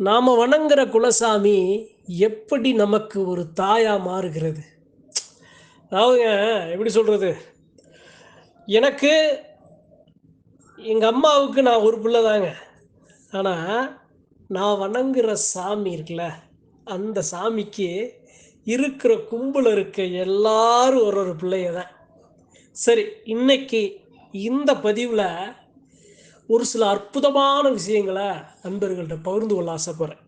நாம் வணங்குற குலசாமி எப்படி நமக்கு ஒரு தாயாக மாறுகிறது? அதாவதுங்க எப்படி சொல்கிறது எனக்கு எங்கள் அம்மாவுக்கு நான் ஒரு பிள்ளை தாங்க. ஆனால் நான் வணங்குற சாமி இருக்குல்ல அந்த சாமிக்கு இருக்கிற கும்பல இருக்க எல்லாரும் ஒரு ஒரு பிள்ளைய தான் சரி இன்னைக்கு இந்த பதிவில் ஒரு சில அற்புதமான விஷயங்களை நண்பர்கள்ட்ட பகிர்ந்து கொள்ள ஆசைப்படுறேன்.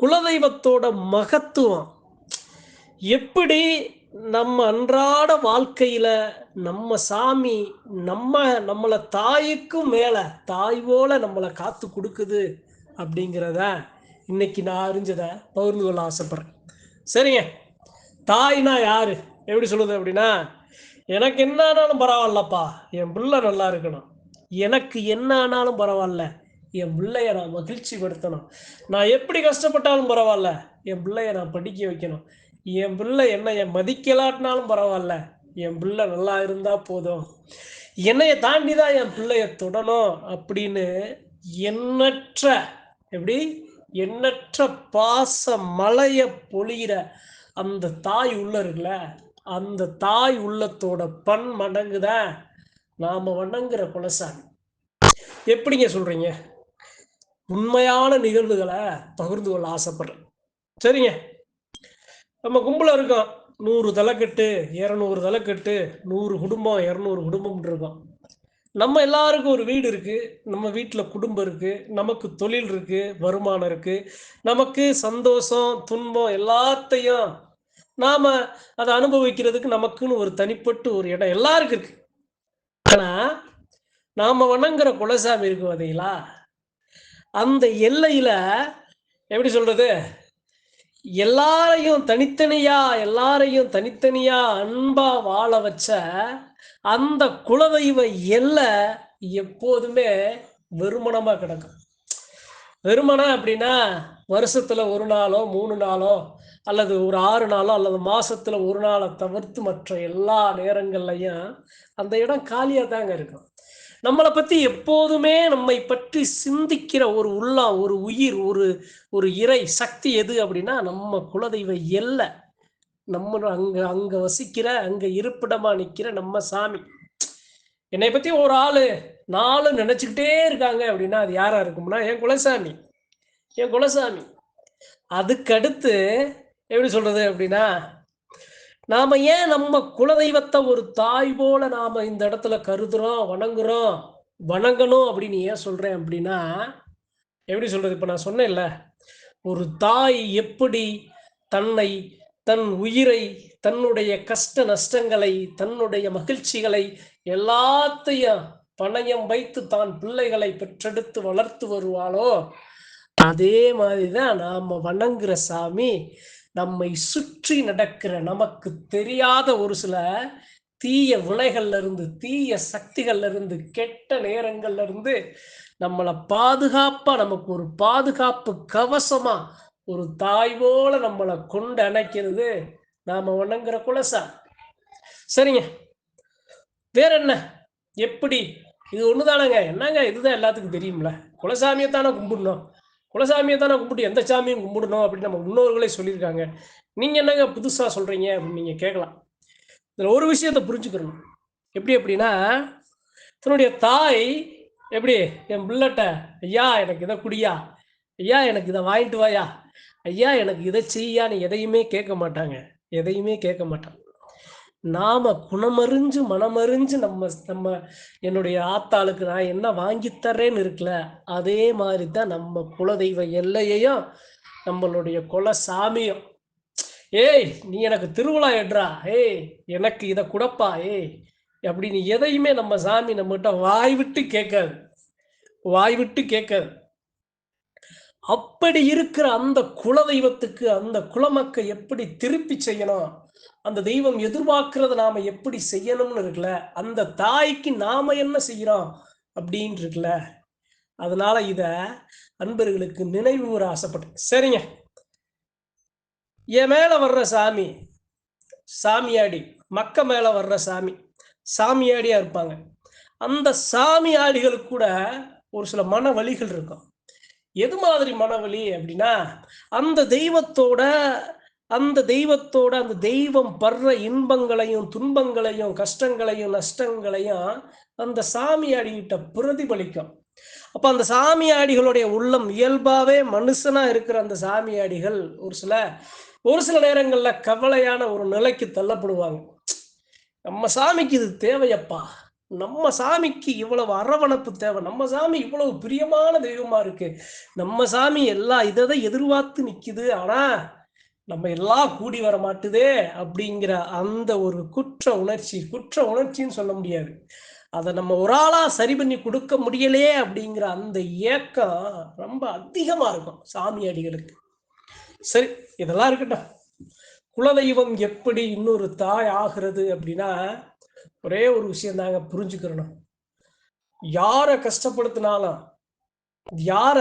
குலதெய்வத்தோட மகத்துவம். எப்படி நம்ம அன்றாட வாழ்க்கையில் நம்ம சாமி நம்ம நம்மளை தாய்க்கும் மேலே தாய் போல நம்மளை காத்து கொடுக்குது அப்படிங்கிறத இன்னைக்கு நான் அறிஞ்சதை பகிர்ந்து கொள்ள ஆசைப்படுறேன். சரிங்க. தாய்னா யாரு? எப்படி சொல்லுது அப்படின்னா எனக்கு என்னனாலும் பரவாயில்லப்பா. என் பிள்ளை நல்லா இருக்கணும். எனக்கு என்ன ஆனாலும் பரவாயில்ல. என் பிள்ளைய நான் மகிழ்ச்சி படுத்தணும் நான் எப்படி கஷ்டப்பட்டாலும் பரவாயில்ல. என் பிள்ளைய நான் படிக்க வைக்கணும். என் பிள்ளை என்ன என் மதிக்கலாட்டினாலும் பரவாயில்ல. என் பிள்ளை நல்லா இருந்தா போதும். என்னைய தாண்டி தான் என் பிள்ளைய தொடணும் அப்படின்னு எண்ணற்ற எப்படி? எண்ணற்ற பாச மலைய பொழிகிற அந்த தாய் உள்ள இருக்குல்ல அந்த தாய் உள்ளத்தோட பன் மடங்குதான் நாம வணங்குற குலசாமி. எப்படிங்க சொல்றீங்க? உண்மையான நிகழ்வுகளை பகிர்ந்து கொள்ள ஆசைப்படுறேன். சரிங்க? நம்ம கும்பல இருக்கோம். நூறு தலைக்கட்டு இரநூறு தலைக்கட்டு நூறு குடும்பம் இரநூறு குடும்பம் இருக்கோம். நம்ம எல்லாருக்கும் ஒரு வீடு இருக்கு. நம்ம வீட்டில் குடும்பம் இருக்கு. நமக்கு தொழில் இருக்கு வருமானம் இருக்கு. நமக்கு சந்தோஷம் துன்பம் எல்லாத்தையும் நாம அதை அனுபவிக்கிறதுக்கு நமக்குன்னு ஒரு தனிப்பட்டு ஒரு இடம் எல்லாருக்கும் இருக்கு. ஆனா நாம வணங்குற குலசாமி இருக்கு பார்த்தீங்களா அந்த எல்லையில எப்படி சொல்றது? எல்லாரையும் தனித்தனியா எல்லாரையும் தனித்தனியா அன்பா வாழ வச்ச அந்த குலதெய்வ எல்லை எப்போதுமே வெறுமனமா கிடக்கும். வெறுமனம் அப்படின்னா வருஷத்துல ஒரு நாளோ மூணு நாளோ அல்லது ஒரு ஆறு நாளோ அல்லது மாசத்துல ஒரு நாளை தவிர்த்து மற்ற எல்லா நேரங்கள்லையும் அந்த இடம் காலியா தாங்க இருக்கும். நம்மளை பற்றி எப்போதுமே நம்மை பற்றி சிந்திக்கிற ஒரு உள்ளம் ஒரு உயிர் ஒரு ஒரு இறை சக்தி எது அப்படின்னா நம்ம குலதெய்வ எல்லை. நம்ம அங்கே அங்கே வசிக்கிற அங்கே இருப்பிடமாக நிற்கிற நம்ம சாமி. என்னை பற்றி ஒரு ஆள் நாலு நினச்சிக்கிட்டே இருக்காங்க அப்படின்னா அது யாராக இருக்கும்னா என் குலசாமி. என் குலசாமி. அதுக்கடுத்து எப்படி சொல்கிறது அப்படின்னா நாம ஏன் நம்ம குலதெய்வத்தை ஒரு தாய் போல நாம இந்த இடத்துல கருதுறோம் வணங்குறோம் வணங்கணும் அப்படின்னு ஏன் சொல்றேன் அப்படின்னா எப்படி சொல்றது? இப்ப நான் சொன்னேன்ல ஒரு தாய் எப்படி தன்னை தன் உயிரை தன்னுடைய கஷ்ட நஷ்டங்களை தன்னுடைய மகிழ்ச்சிகளை எல்லாத்தையும் பணயம் வைத்து தான் பிள்ளைகளை பெற்றெடுத்து வளர்த்து வருவாளோ அதே மாதிரிதான் நாம வணங்குற சாமி நம்மை சுற்றி நடக்கிற நமக்கு தெரியாத ஒரு சில தீய விலைகள்ல இருந்து தீய சக்திகள்ல இருந்து கெட்ட நேரங்கள்ல இருந்து நம்மளை பாதுகாப்பா நமக்கு ஒரு பாதுகாப்பு கவசமா ஒரு தாய் போல நம்மளை கொண்டு அணைக்கிறது நாம வணங்குற குலசா. சரிங்க. வேற என்ன எப்படி? இது ஒண்ணுதானங்க. என்னங்க? இதுதான் எல்லாத்துக்கும் தெரியும்ல. குலசாமியை தானே கும்பிடணும். குலசாமியை தானே கும்பிட்டு எந்த சாமியும் கும்பிடணும் அப்படின்னு நம்ம முன்னோர்களே சொல்லியிருக்காங்க. நீங்கள் என்னங்க புதுசாக சொல்கிறீங்க அப்படின்னு நீங்கள் கேட்கலாம். இதில் ஒரு விஷயத்த புரிஞ்சுக்கணும். எப்படி அப்படின்னா தன்னுடைய தாய் எப்படி? என் பிள்ளட்ட ஐயா எனக்கு இதை குடியா? ஐயா எனக்கு இதை வாங்கிட்டு வாயா? ஐயா எனக்கு இதை செய்யான்னு எதையுமே கேட்க மாட்டாங்க. எதையுமே கேட்க மாட்டாங்க. நாம குணமறிஞ்சு மனமறிஞ்சு நம்ம நம்ம என்னுடைய ஆத்தாளுக்கு நான் என்ன வாங்கித்தரேன்னு இருக்குல்ல அதே மாதிரி தான் நம்ம குலதெய்வ எல்லையையும் நம்மளுடைய குல சாமியும். ஏய் நீ எனக்கு திருவிழா எடுறா ஏய் எனக்கு இதை குடப்பா ஏய் அப்படின்னு எதையுமே நம்ம சாமி நம்மகிட்ட வாய் விட்டு கேட்காது. வாய் விட்டு கேட்காது. அப்படி இருக்கிற அந்த குலதெய்வத்துக்கு அந்த குலமக்கை எப்படி திருப்பி செய்யணும்? அந்த தெய்வம் எதிர்பார்க்கறத நாம எப்படி செய்யணும்னு இருக்குல்ல அந்த தாய்க்கு நாம என்ன செய்யறோம் அப்படின்னு இருக்குல்ல. அதனால இத அன்பர்களுக்கு நினைவு கூற ஆசைப்பட்டேன். சரிங்க. என் மேல வர்ற சாமி சாமியாடி மக்க மேல வர்ற சாமி சாமியாடியா இருப்பாங்க. அந்த சாமியாடிகளுக்கு கூட ஒரு சில மன வலிகள் இருக்கும். எது மாதிரி மனவழி அப்படின்னா அந்த தெய்வத்தோட அந்த தெய்வத்தோட அந்த தெய்வம் படுற இன்பங்களையும் துன்பங்களையும் கஷ்டங்களையும் நஷ்டங்களையும் அந்த சாமியாடிகிட்ட பிரதிபலிக்கும். அப்ப அந்த சாமியாடிகளுடைய உள்ளம் இயல்பாவே மனுஷனா இருக்கிற அந்த சாமியாடிகள் ஒரு சில ஒரு சில நேரங்கள்ல கவலையான ஒரு நிலைக்கு தள்ளப்படுவாங்க. நம்ம சாமிக்கு இது தேவையப்பா. நம்ம சாமிக்கு இவ்வளவு அரவணைப்பு தேவை. நம்ம சாமி இவ்வளவு பிரியமான தெய்வமா இருக்கு. நம்ம சாமி எல்லா இதை எதிர்பார்த்து நிக்குது. ஆனா நம்ம எல்லாம் கூடி வர மாட்டுதே அப்படிங்கிற அந்த ஒரு குற்ற உணர்ச்சி குற்ற உணர்ச்சின்னு சொல்ல முடியாது. அதை நம்ம ஒரு ஆளா சரி பண்ணி கொடுக்க முடியலையே அப்படிங்கிற அந்த ஏக்கம் ரொம்ப அதிகமா இருக்கும் சாமியாடிகளுக்கு சரி இதெல்லாம் இருக்கட்டும். குலதெய்வம் எப்படி இன்னொரு தாய் ஆகிறது அப்படின்னா ஒரே ஒரு விஷயம் தாங்க புரிஞ்சுக்கிறணும். யாரை கஷ்டப்படுத்தினாலும் யார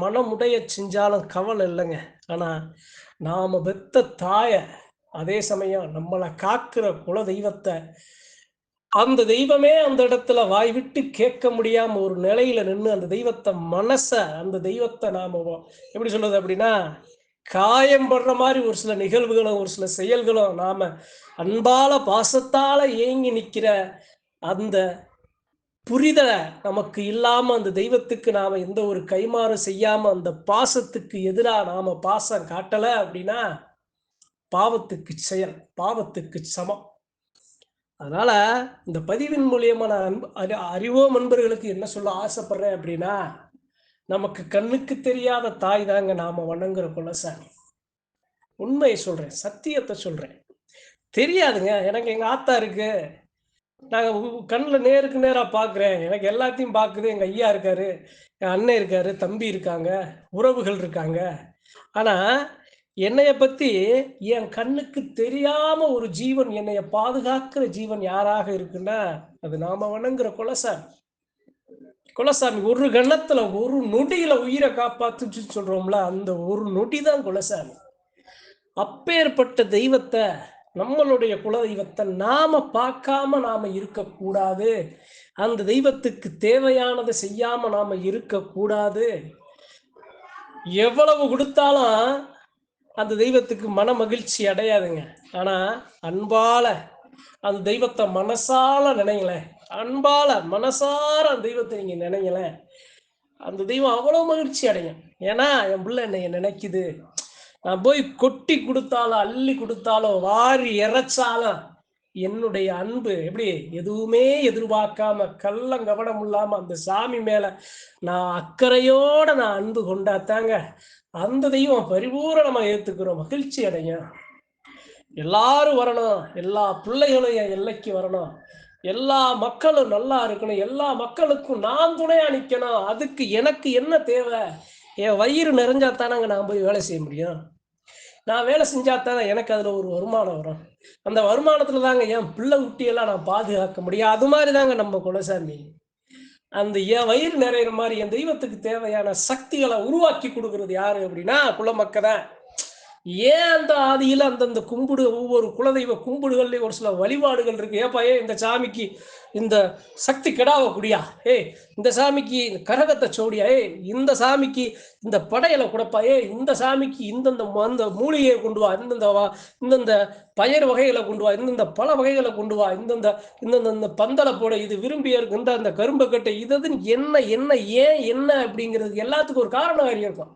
மனமுடைய செஞ்சாலும் கவலை இல்லைங்க. ஆனா நாம பெத்த தாய அதே சமயம் நம்மளை காக்கிற குல தெய்வத்தை அந்த தெய்வமே அந்த இடத்துல வாய் விட்டு கேட்க முடியாம ஒரு நிலையில நின்று அந்த தெய்வத்தை மனச அந்த தெய்வத்தை நாம எப்படி சொல்றது அப்படின்னா காயம் படுற மாதிரி ஒரு சில நிகழ்வுகளும் ஒரு சில செயல்களும் நாம அன்பால பாசத்தால ஏங்கி நிக்கிற அந்த புரிதலை நமக்கு இல்லாம அந்த தெய்வத்துக்கு நாம எந்த ஒரு கைமாறு செய்யாம அந்த பாசத்துக்கு எதிராக நாம பாசம் காட்டல அப்படின்னா பாவத்துக்கு செயல் பாவத்துக்கு சமம். அதனால இந்த பதிவின் மூலியமா நான் அன்பு அறி அறிவோம் நண்பர்களுக்கு என்ன சொல்ல ஆசைப்படுறேன் அப்படின்னா நமக்கு கண்ணுக்கு தெரியாத தாய் தாங்க நாம வணங்குற குலசாமி. உண்மையை சொல்றேன் சத்தியத்தை சொல்றேன். தெரியாதுங்க எனக்கு எங்க ஆத்தா இருக்கு. நாங்கள் கண்ணில் நேருக்கு நேராக பார்க்குறேன் எனக்கு எல்லாத்தையும் பார்க்குது எங்கள் ஐயா இருக்காரு என் அண்ணன் இருக்காரு தம்பி இருக்காங்க உறவுகள் இருக்காங்க. ஆனால் என்னைய பற்றி என் கண்ணுக்கு தெரியாம ஒரு ஜீவன் என்னைய பாதுகாக்கிற ஜீவன் யாராக இருக்குன்னா அது நாம வணங்குற குலசாமி. குலசாமி ஒரு கணத்துல ஒரு நொடியில உயிரை காப்பாத்துச்சு சொல்றோம்ல அந்த ஒரு நொடி தான் குலசாமி. அப்பேற்பட்ட தெய்வத்தை நம்மளுடைய குல தெய்வத்தை நாம பார்க்காம நாம இருக்கக்கூடாது. அந்த தெய்வத்துக்கு தேவையானதை செய்யாம நாம இருக்கக்கூடாது. எவ்வளவு கொடுத்தாலும் அந்த தெய்வத்துக்கு மன மகிழ்ச்சி அடையாதுங்க. ஆனா அன்பால அந்த தெய்வத்தை மனசால நினைங்களேன் அன்பால மனசார அந்த தெய்வத்தை நீங்க நினைங்களேன் அந்த தெய்வம் அவ்வளவு மகிழ்ச்சி அடையும். ஏன்னா என் பிள்ளை என்னைய நினைக்குது. நான் போய் கொட்டி கொடுத்தாலும் அள்ளி கொடுத்தாலும் வாரி இறைச்சாலும் என்னுடைய அன்பு எப்படி எதுவுமே எதிர்பார்க்காம கள்ளம் கவனம் இல்லாம அந்த சாமி மேல நான் அக்கறையோட நான் அன்பு கொண்டாத்தாங்க. அந்த தெய்வம் பரிபூரணமா ஏத்துக்கிறோம். மகிழ்ச்சி அடையும் எல்லாரும் வரணும். எல்லா பிள்ளைகளும் என் எல்லைக்கு வரணும். எல்லா மக்களும் நல்லா இருக்கணும். எல்லா மக்களுக்கும் நான் துணையா நிக்கணும். அதுக்கு எனக்கு என்ன தேவை? என் வயிறு நிறைஞ்சா அங்கே நான் போய் வேலை செய்ய முடியும்? நான் வேலை செஞ்சா தானே எனக்கு அதில் ஒரு வருமானம் வரும்? அந்த வருமானத்தில் தாங்க என் பிள்ளை குட்டியெல்லாம் நான் பாதுகாக்க முடியும்? அது மாதிரி தாங்க நம்ம குலசாமி. அந்த என் வயிறு நிறையிற மாதிரி என் தெய்வத்துக்கு தேவையான சக்திகளை உருவாக்கி கொடுக்கறது யாரு அப்படின்னா குலமக்க தான் ஏன் அந்த ஆதியில அந்தந்த கும்பிடு ஒவ்வொரு குலதெய்வ கும்பிடுகள்லயும் ஒரு சில வழிபாடுகள் இருக்கு. ஏப்பா ஏ இந்த சாமிக்கு இந்த சக்தி கெடாவ குடியா? ஏய் இந்த சாமிக்கு கரகத்தை சோடியா? ஏய் இந்த சாமிக்கு இந்த படையலை கொடுப்பா? ஏ இந்த சாமிக்கு இந்தந்த அந்த மூலிகையை கொண்டு வா இந்தந்த வா இந்தந்த பயிர் வகைகளை கொண்டு வா இந்தந்த பல வகைகளை கொண்டு வா இந்தந்த இந்தந்த இந்த பந்தலை போட இது விரும்பிய இருக்கு இந்த அந்த கரும்பக்கட்டை இதுன்னு என்ன என்ன ஏன் என்ன அப்படிங்கிறது எல்லாத்துக்கும் ஒரு காரணம் இருக்கும்.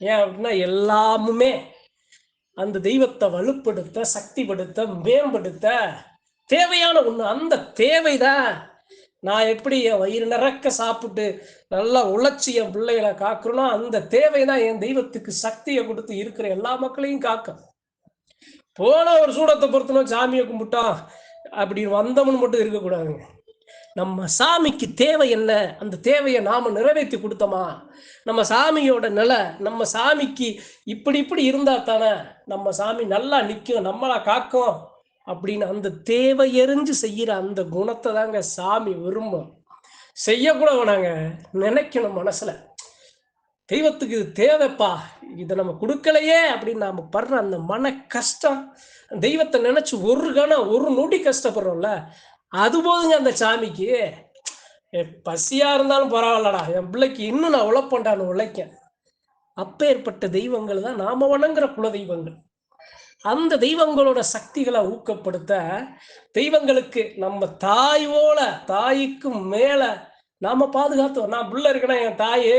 ஏன் அப்படின்னா எல்லாமுமே அந்த தெய்வத்தை வலுப்படுத்த சக்திப்படுத்த மேம்படுத்த தேவையான ஒண்ணு அந்த தேவைதான். நான் எப்படி என் வயிறு நிறக்க சாப்பிட்டு நல்லா உழைச்சி என் பிள்ளைகளை காக்குறனோ அந்த தேவைதான் என் தெய்வத்துக்கு சக்தியை கொடுத்து இருக்கிற எல்லா மக்களையும் காக்கும் போன ஒரு சூடத்தை பொறுத்தனும் சாமியை கும்பிட்டோம் அப்படி வந்தவன் மட்டும் இருக்கக்கூடாதுங்க. நம்ம சாமிக்கு தேவை என்ன? அந்த தேவையை நாம நிறைவேற்றி கொடுத்தோமா? நம்ம சாமியோட நிலை நம்ம சாமிக்கு இப்படி இப்படி இருந்தால் தானே நம்ம சாமி நல்லா நிற்கும் நம்மளா காக்கும் அப்படின்னு அந்த தேவை எறிஞ்சு செய்கிற அந்த குணத்தை தாங்க சாமி விரும்பும். செய்யக்கூட வேணாங்க நினைக்கணும் மனசில். தெய்வத்துக்கு இது தேவைப்பா இதை நம்ம கொடுக்கலையே அப்படின்னு நாம் படுற அந்த மன கஷ்டம் தெய்வத்தை நினச்சி ஒரு கணம் ஒரு நொடி கஷ்டப்படுறோம்ல அது போதுங்க அந்த சாமிக்கு. பசியா இருந்தாலும் பரவாயில்லடா. என் பிள்ளைக்கு இன்னும் நான் உழைப்பேன்டான்னு உழைக்கேன். அப்பேற்பட்ட தெய்வங்கள் தான் நாம வணங்குற குல தெய்வங்கள். அந்த தெய்வங்களோட சக்திகளை ஊக்கப்படுத்த தெய்வங்களுக்கு நம்ம தாயோல தாய்க்கு மேல நாம பாதுகாத்தோம் நான் புள்ள இருக்கேன்னா என் தாயே?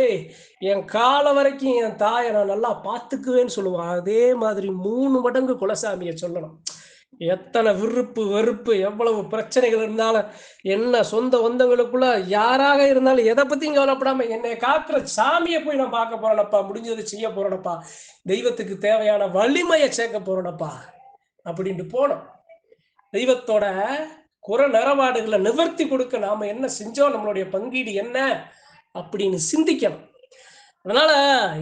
என் காலை வரைக்கும் என் தாயை நான் நல்லா பார்த்துக்குவேன்னு சொல்லுவான் அதே மாதிரி மூணு மடங்கு குலசாமியை சொல்லணும். எத்தனை விருப்பு வெறுப்பு எவ்வளவு பிரச்சனைகள் இருந்தாலும் என்ன சொந்த வந்தவங்களுக்குள்ள யாராக இருந்தாலும் எதை பத்தியும் கவலைப்படாம என்னை காக்குற சாமியை போய் நான் பார்க்க போறேனப்பா முடிஞ்சதை செய்ய போறேனப்பா தெய்வத்துக்கு தேவையான வலிமையை சேர்க்க போறேனப்பா அப்படின்ட்டு போனோம். தெய்வத்தோட குறை நிறவாடுகளை நிவர்த்தி கொடுக்க நாம என்ன செஞ்சோம் நம்மளுடைய பங்கீடு என்ன அப்படின்னு சிந்திக்கணும். அதனால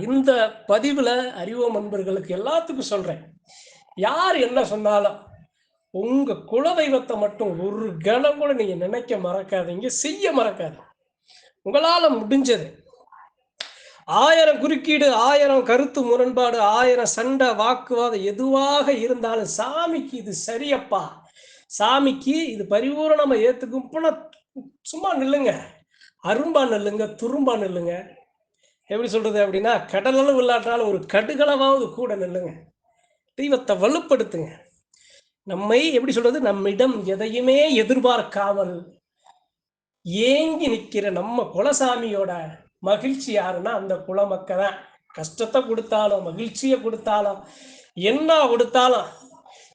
இந்த பதிவுல அறிவோம் நண்பர்களுக்கு எல்லாத்துக்கும் சொல்றேன். யார் என்ன சொன்னாலும் உங்க குலதெய்வத்தை மட்டும் ஒரு கணம் கூட நீங்க நினைக்க மறக்காதீங்க செய்ய மறக்காது உங்களால முடிஞ்சது. ஆயிரம் குறுக்கீடு ஆயிரம் கருத்து முரண்பாடு ஆயிரம் சண்டை வாக்குவாதம் எதுவாக இருந்தாலும் சாமிக்கு இது சரியப்பா. சாமிக்கு இது பரிபூரணமா ஏத்துக்கும். சும்மா நில்லுங்க. அரும்பா நில்லுங்க துரும்பா நில்லுங்க. எப்படி சொல்றது அப்படின்னா கடலளவு இல்லாட்டாலும் ஒரு கடுகளவாவது கூட நில்லுங்க. தெய்வத்தை வலுப்படுத்துங்க. நம்மை எப்படி சொல்றது நம்மிடம் எதையுமே எதிர்பார்க்காமல் ஏங்கி நிற்கிற நம்ம குலசாமியோட மகிழ்ச்சி யாருன்னா அந்த குலமக்க தான். கஷ்டத்தை கொடுத்தாலும் மகிழ்ச்சியை கொடுத்தாலும் என்ன கொடுத்தாலும்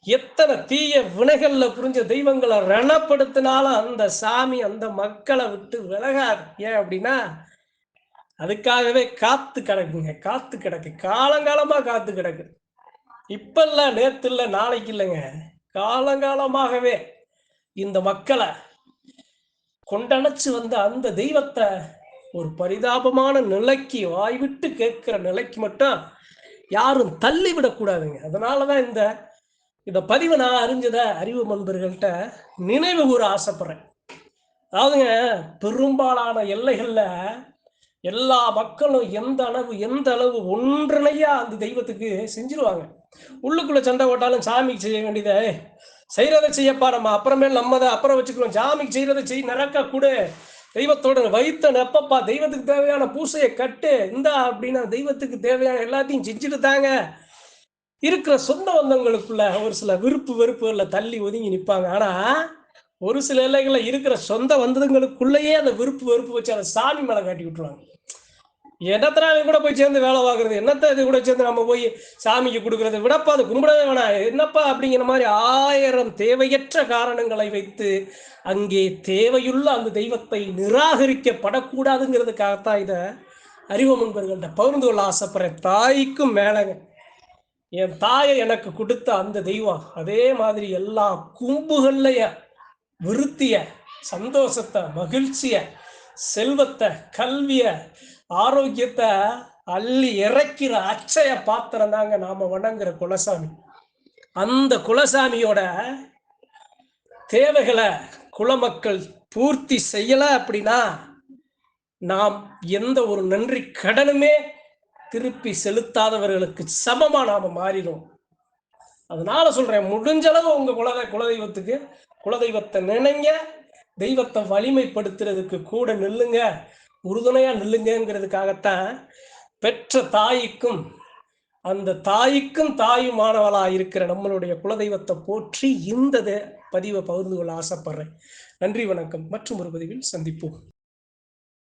எத்தனை தீய வினைகள்ல புரிஞ்ச தெய்வங்களை ரணப்படுத்தினாலும் அந்த சாமி அந்த மக்களை விட்டு விலகாது. ஏன் அப்படின்னா அதுக்காகவே காத்து கிடக்குங்க காத்து கிடக்கு. காலங்காலமா காத்து கிடக்கு. இப்ப இல்ல நேத்து இல்ல நாளைக்கு இல்லைங்க. காலங்காலமாகவே இந்த மக்களை கொண்டணைச்சு வந்த அந்த தெய்வத்தை ஒரு பரிதாபமான நிலைக்கு வாய்விட்டு கேட்கிற நிலைக்கு மட்டும் யாரும் தள்ளி விடக்கூடாதுங்க அதனாலதான் இந்த இந்த பதிவை நான் அறிஞ்சத அறிவு நண்பர்கள்ட்ட நினைவு கூற ஆசைப்படுறேன். அதாவதுங்க பெரும்பாலான எல்லைகள்ல எல்லா மக்களும் எந்த அளவு எந்த அளவு ஒன்றிணையா அந்த தெய்வத்துக்கு செஞ்சிருவாங்க. உள்ளுக்குள்ள சண்டை ஓட்டாலும் சாமிக்கு செய்ய வேண்டியதை செய்யறதை செய்யப்பா நம்ம அப்புறமேல் நம்ம தான் அப்புறம் வச்சுக்கிறோம். சாமிக்கு செய்யறதை செய் நிறக்க கூட. தெய்வத்தோட வைத்த நெப்பப்பா தெய்வத்துக்கு தேவையான பூசையை கட்டு. இந்தா அப்படின்னா தெய்வத்துக்கு தேவையான எல்லாத்தையும் செஞ்சுட்டு தாங்க. இருக்கிற சொந்த வந்தவங்களுக்குள்ள ஒரு சில விருப்பு வெறுப்புகளில் தள்ளி ஒதுங்கி நிற்பாங்க ஆனால் ஒரு சில எல்லைகள்ல இருக்கிற சொந்த வந்ததுங்களுக்குள்ளேயே அந்த விருப்பு வெறுப்பு வச்சு அதை சாமி மேல காட்டி விட்டுருவாங்க. என்னத்தனால கூட போய் சேர்ந்து வேலை வாங்குறது என்னத்த இது கூட சேர்ந்து நம்ம போய் சாமிக்கு கொடுக்கறது விடப்பா அது கும்பிடவே வேணாம் என்னப்பா அப்படிங்கிற மாதிரி ஆயிரம் தேவையற்ற காரணங்களை வைத்து அங்கே தேவையுள்ள அந்த தெய்வத்தை நிராகரிக்கப்படக்கூடாதுங்கிறதுக்காகத்தான் இதை அறிவு முன்பர்கள்ட்ட பகிர்ந்து கொள்ள ஆசைப்படுறேன். தாய்க்கும் மேலங்க. என் தாயை எனக்கு கொடுத்த அந்த தெய்வம் அதே மாதிரி எல்லா கும்புகள்லையே விருத்திய சந்தோஷத்தை மகிழ்ச்சிய செல்வத்தை கல்விய ஆரோக்கியத்தை அள்ளி இறக்கிற அச்சய பாத்திரம் தாங்க நாம வணங்குற குலசாமி. அந்த குலசாமியோட தேவைகளை குலமக்கள் பூர்த்தி செய்யல அப்படின்னா நாம் எந்த ஒரு நன்றி கடனுமே திருப்பி செலுத்தாதவர்களுக்கு சமமா நாம மாறிடும் அதனால சொல்றேன் முடிஞ்சளவு உங்க குல குலதெய்வத்துக்கு குலதெய்வத்தை நினைங்க தெய்வத்தை வலிமைப்படுத்துறதுக்கு கூட நில்லுங்க உறுதுணையா நில்லுங்கிறதுக்காகத்தான் பெற்ற தாய்க்கும் அந்த தாய்க்கும் தாயுமானவளா இருக்கிற நம்மளுடைய குலதெய்வத்தை போற்றி இந்த பதிவை பகிர்ந்து கொள்ள ஆசைப்படுறேன். நன்றி வணக்கம். மற்றும் ஒரு பதிவில் சந்திப்போம்.